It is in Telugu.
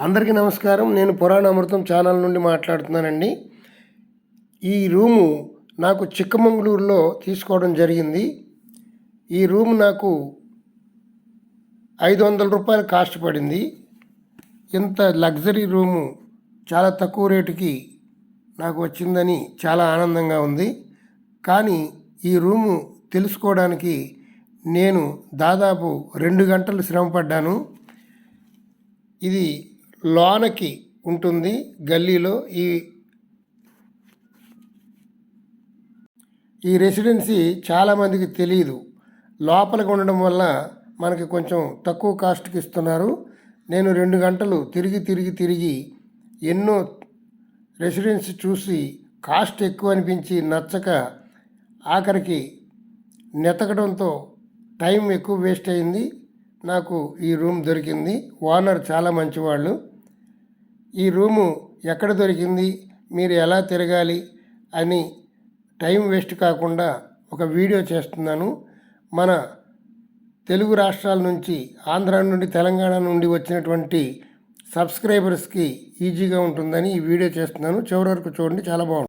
అందరికీ నమస్కారం. నేను పురాణ అమృతం ఛానల్ నుండి మాట్లాడుతున్నానండి. ఈ రూము నాకు చిక్కమంగళూరులో తీసుకోవడం జరిగింది. ఈ రూమ్ నాకు ఐదు వందల రూపాయలు కాస్ట్ పడింది. ఇంత లగ్జరీ రూము చాలా తక్కువ రేటుకి నాకు వచ్చిందని చాలా ఆనందంగా ఉంది. కానీ ఈ రూము తెలుసుకోవడానికి నేను దాదాపు రెండు గంటలు శ్రమపడ్డాను. ఇది లోనకి ఉంటుంది గల్లీలో ఈ ఈ రెసిడెన్సీ చాలామందికి తెలియదు లోపలికి ఉండడం వల్ల మనకి కొంచెం తక్కువ కాస్ట్కి ఇస్తున్నారు. నేను రెండు గంటలు తిరిగి తిరిగి తిరిగి ఎన్నో రెసిడెన్సీ చూసి కాస్ట్ ఎక్కువ అనిపించి నచ్చక ఆఖరికి నెతకడంతో టైం ఎక్కువ వేస్ట్ అయింది. నాకు ఈ రూమ్ దొరికింది. ఓనర్ చాలా మంచివాళ్ళు. ఈ రూము ఎక్కడ దొరికింది? మీరు ఎలా తిరగాలి? అని టైం వేస్ట్ కాకుండా ఒక వీడియో చేస్తున్నాను. మన తెలుగు రాష్ట్రాల నుంచి ఆంధ్ర నుండి తెలంగాణ నుండి వచ్చినటువంటి సబ్స్క్రైబర్స్కి ఈజీగా ఉంటుందని ఈ వీడియో చేస్తున్నాను. చివరి వరకు చూడండి. చాలా బాగుంటుంది.